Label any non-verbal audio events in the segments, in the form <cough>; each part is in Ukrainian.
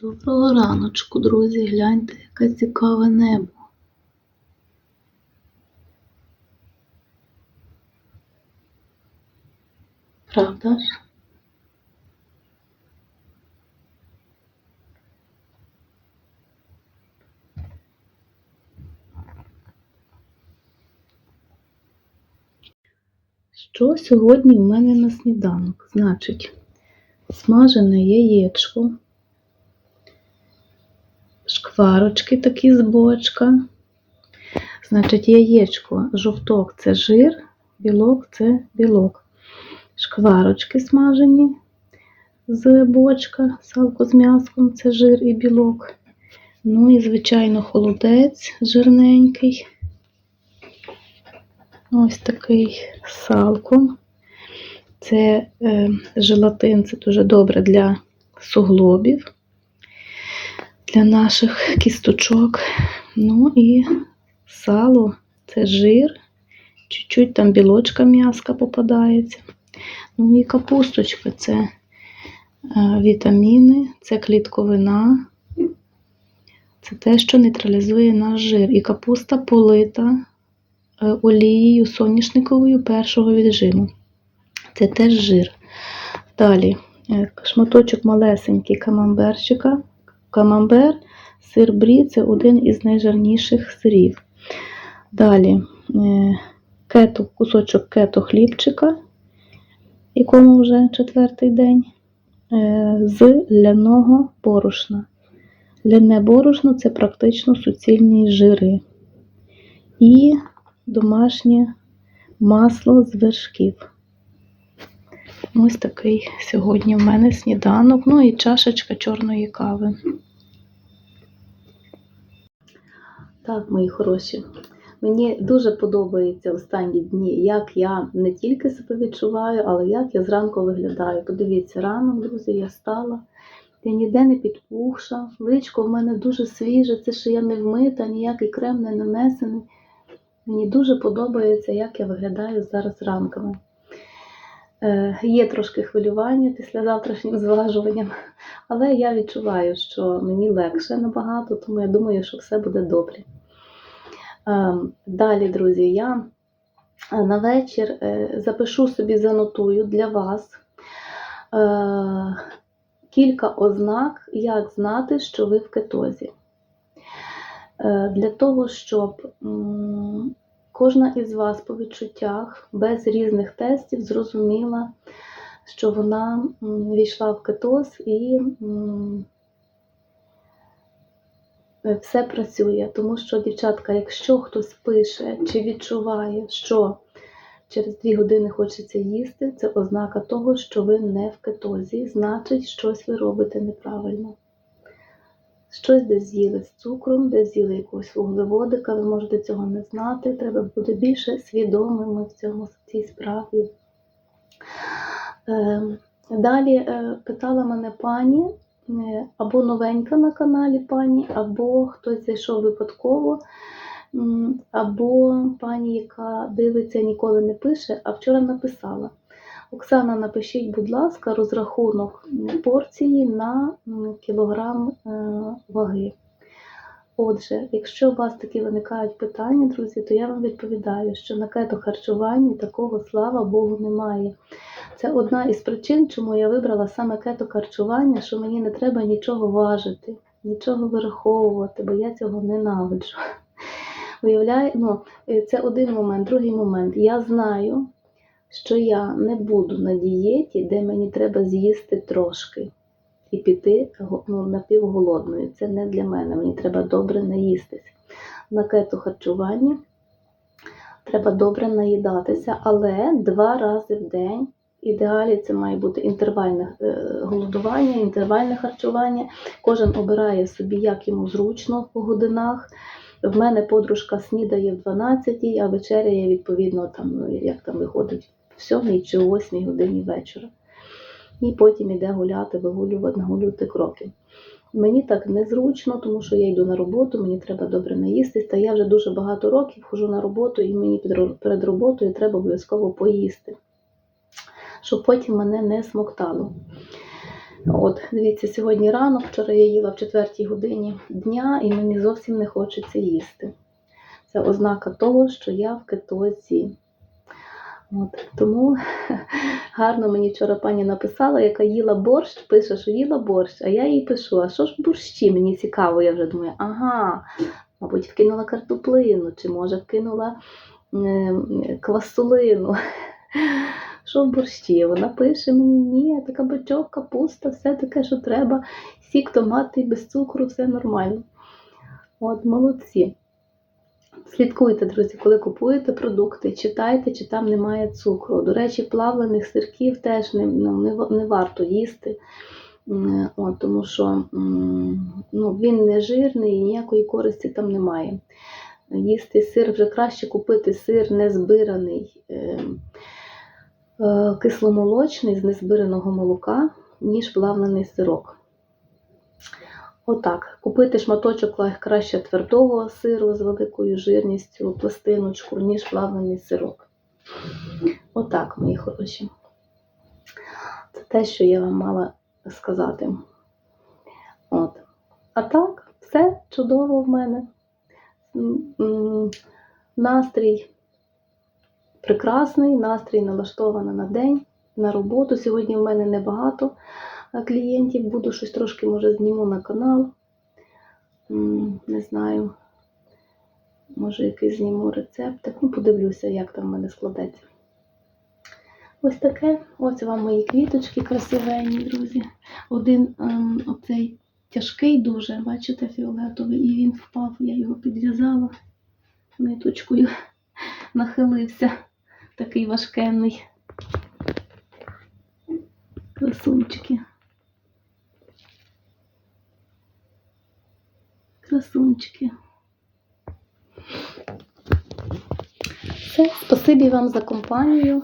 Доброго раночку, друзі. Гляньте, яке цікаве небо. Правда ж? Що сьогодні в мене на сніданок? Значить, смажене яєчко, шкварочки такі з бочка. Значить, яєчко, жовток це жир, білок це білок. Шкварочки смажені з бочка, салко з м'яском це жир і білок. Ну і, звичайно, холодець жирненький. Ось такий салком. Це е, желатин, це дуже добре для суглобів, для наших кісточок. Ну і сало це жир, чуть-чуть там білочка м'яска попадається. Ну і капусточка це е, вітаміни, це клітковина. Це те, що нейтралізує наш жир. І капуста полита е, олією соняшниковою першого віджиму. Це теж жир. Далі е, шматочок малесенький камамберчика. Камамбер, сир брі це один із найжирніших сирів. Далі е, кето, кусочок кето хлібчика, якому вже четвертий день, е, з ляного борошна. Ляне борошно це практично суцільні жири. І домашнє масло з вершків. Ось такий сьогодні в мене сніданок. Ну і чашечка чорної кави. Так, мої хороші. Мені дуже подобається останні дні, як я не тільки себе відчуваю, але як я зранку виглядаю. Подивіться, ранок, друзі, я стала. Я ніде не підпухша, личко в мене дуже свіже, це що я не вмита, ніякий крем не нанесений. Мені дуже подобається, як я виглядаю зараз ранками. Е, є трошки хвилювання після завтрашнім <laughs> зважуванням, але я відчуваю, що мені легше набагато, тому я думаю, що все буде добре. Е, далі, друзі, я е, на вечір запишу собі, занотую для вас кілька ознак, як знати, що ви в кетозі. Для того, щоб кожна із вас по відчуттях без різних тестів зрозуміла, що вона війшла в кетоз і все працює. Тому що, дівчатка, якщо хтось пише чи відчуває, що через дві години хочеться їсти, це ознака того, що ви не в кетозі, значить, щось ви робите неправильно. Щось десь з'їли з цукром, десь з'їли якогось вуглеводика, ви можете цього не знати. Треба бути більше свідомими в цьому в цій справі. Е, Далі е, питала мене пані, е, або новенька на каналі пані, або хтось зайшов випадково, або пані, яка дивиться, ніколи не пише, а вчора написала. Оксана, напишіть, будь ласка, розрахунок порції на кілограм е, ваги. Отже, якщо у вас такі виникають питання, друзі, то я вам відповідаю, що на кето-харчуванні такого, слава Богу, немає. Це одна із причин, чому я вибрала саме кето-харчування, що мені не треба нічого важити, нічого вираховувати, бо я цього ненавиджу. Уявляю, ну, е, це один момент. Другий момент. Я знаю, що я не буду на дієті, де мені треба з'їсти трошки і піти ну, напівголодною. Це не для мене. Мені треба добре наїстись. На кето харчуванні треба добре наїдатися, але два рази в день. Ідеалі це має бути інтервальне е, голодування, інтервальне харчування. Кожен обирає собі, як йому зручно по годинах. В мене подружка снідає в 12, а вечеряє відповідно там, ну, як там виходить, в 7 чи о 8 годині вечора. І потім іде гуляти, вигулювати, нагулювати кроки. Мені так незручно, тому що я йду на роботу, мені треба добре наїстись. Та я вже дуже багато років ходжу на роботу, і мені перед роботою треба обов'язково поїсти, щоб потім мене не смоктало. От, дивіться, сьогодні ранок, вчора я їла в четвертій годині дня і мені зовсім не хочеться їсти. Це ознака того, що я в кетозі. От, тому <laughs> гарно мені вчора пані написала, яка їла борщ, пише, що їла борщ, а я їй пишу, а що ж борщі? Мені цікаво, я вже думаю, ага, мабуть, вкинула картоплину, чи може вкинула е, квасолину. <laughs> Що в борщі? Вона пише мені, ні, така бичок, капуста, все таке, що треба, сік, томати, без цукру, все нормально. От, молодці. Слідкуйте, друзі, коли купуєте продукти, читайте, чи там немає цукру. До речі, плавлених сирків теж не, ну, не, не варто їсти, от, тому що ну, він не жирний і ніякої користі там немає. Їсти сир вже краще купити сир незбираний, е, е, кисломолочний з незбираного молока, ніж плавлений сирок. Отак, купити шматочок краще твердого сиру з великою жирністю, пластиночку, ніж плавлений сирок. Отак, мої хороші. Це те, що я вам мала сказати. От. А так, все чудово в мене. Настрій прекрасний, настрій налаштований на день, на роботу. Сьогодні в мене небагато клієнтів, буду щось трошки, може, зніму на канал. Не знаю, може, якийсь зніму рецепт. Ну, подивлюся, як там в мене складеться. Ось таке. Ось вам мої квіточки красивенні, друзі. Один ем, оцей тяжкий дуже, бачите, фіолетовий, і він впав, я його підв'язала ниточкою, нахилився, такий важкенний. Красунчики. Красунчики. Все, спасибі вам за компанію.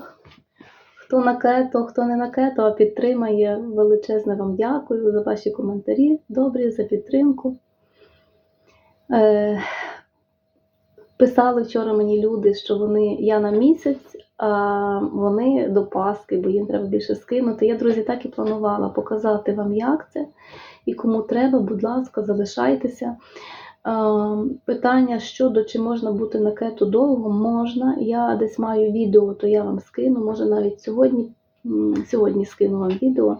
Хто на кето, хто не на кето, а підтримає, величезне вам дякую за ваші коментарі. Добрі, за підтримку. Е, писали вчора мені люди, що вони я на місяць, а вони до Пасхи, бо їм треба більше скинути. Я, друзі, так і планувала показати вам, як це. І кому треба, будь ласка, залишайтеся. Е, Питання щодо чи можна бути на кету довго, можна. Я десь маю відео, то я вам скину. Може навіть сьогодні, сьогодні скину вам відео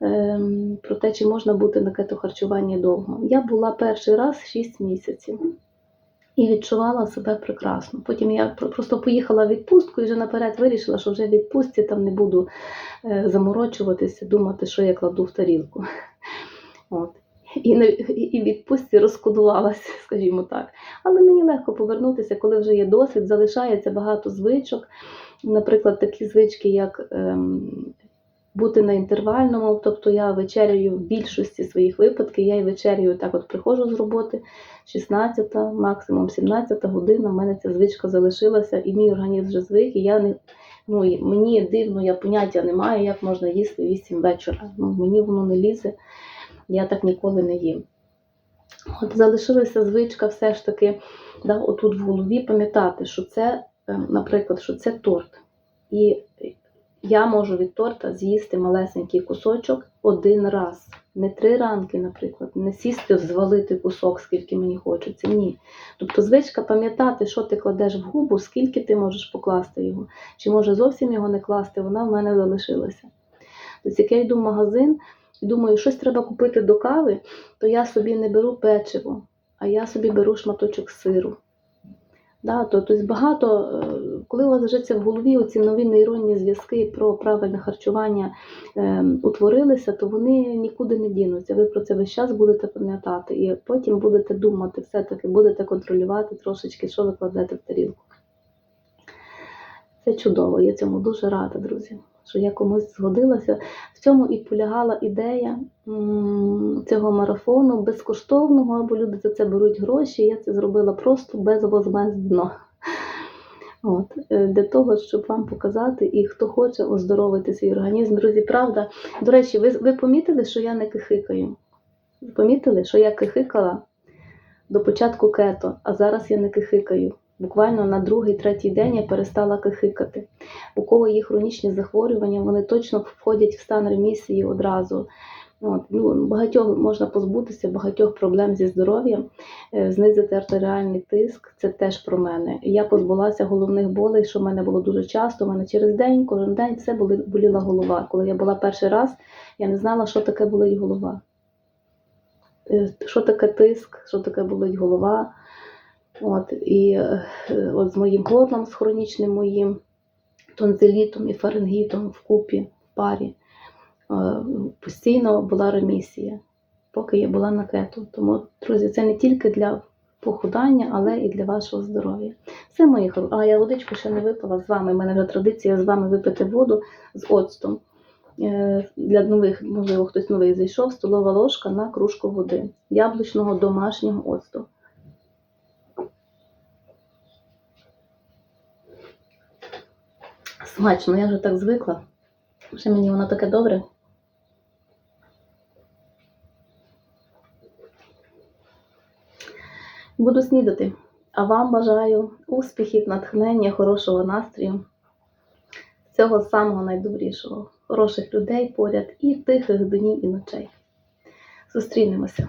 ем, про те, чи можна бути на кетохарчуванні довго. Я була перший раз 6 місяців і відчувала себе прекрасно. Потім я просто поїхала в відпустку і вже наперед вирішила, що вже в відпустці там не буду е, заморочуватися, думати, що я кладу в тарілку. От. І, не, і відпустці розкодувалася, <laughs> скажімо так. Але мені легко повернутися, коли вже є досвід, залишається багато звичок. Наприклад, такі звички, як ем, бути на інтервальному, тобто я вечерюю в більшості своїх випадків, я і вечерюю так, от приходжу з роботи 16, максимум 17 година. в мене ця звичка залишилася, і мій організм вже звик, і я не. Ну, мені дивно, я поняття не маю, як можна їсти 8 вечора. Ну, мені воно не лізе, я так ніколи не їм. От залишилася звичка все ж таки да, отут в голові пам'ятати, що це, е, наприклад, що це торт. І я можу від торта з'їсти малесенький кусочок один раз. Не три ранки, наприклад, не сісти, звалити кусок, скільки мені хочеться. Ні. Тобто звичка пам'ятати, що ти кладеш в губу, скільки ти можеш покласти його. Чи може зовсім його не класти, вона в мене залишилася. Тобто, як я йду в магазин думаю, щось треба купити до кави, то я собі не беру печиво, а я собі беру шматочок сиру. Да, то, тобто багато, е, коли у вас це в голові оці нові нейронні зв'язки про правильне харчування е, утворилися, то вони нікуди не дінуться. Ви про це весь час будете пам'ятати, і потім будете думати, все-таки будете контролювати трошечки, що ви кладете в тарілку. Це чудово, я цьому дуже рада, друзі, що я комусь згодилася. В цьому і полягала ідея цього марафону безкоштовного, або люди за це беруть гроші. Я це зробила просто безвозмездно. От, е, для того, щоб вам показати, і хто хоче оздоровити свій організм. Друзі, правда. До речі, ви, ви помітили, що я не кихикаю? Ви помітили, що я кихикала до початку кето, а зараз я не кихикаю. Буквально на другий, третій день я перестала кихикати. У кого є хронічні захворювання, вони точно входять в стан ремісії одразу. От, ну, багатьох можна позбутися, багатьох проблем зі здоров'ям, Е, знизити артеріальний тиск це теж про мене. Я позбулася головних болей, що в мене було дуже часто. У мене через день, кожен день все боліла голова. Коли я була перший раз, я не знала, що таке болить голова. Е, Що таке тиск, що таке болить голова. От, і е, от з моїм горлом, з хронічним моїм тонзилітом і фарингітом вкупі, в парі, е, постійно була ремісія, поки я була на кету. Тому, друзі, це не тільки для похудання, але і для вашого здоров'я. Все мої хороші. А я водичку ще не випила з вами. У мене вже традиція з вами випити воду з оцтом. Е, Для нових, можливо, хтось новий зайшов, столова ложка на кружку води, яблучного домашнього оцту. Смачно, я вже так звикла. Вже мені воно таке добре. Буду снідати. А вам бажаю успіхів, натхнення, хорошого настрою, всього самого найдобрішого, хороших людей поряд і тихих днів і ночей. Зустрінемося.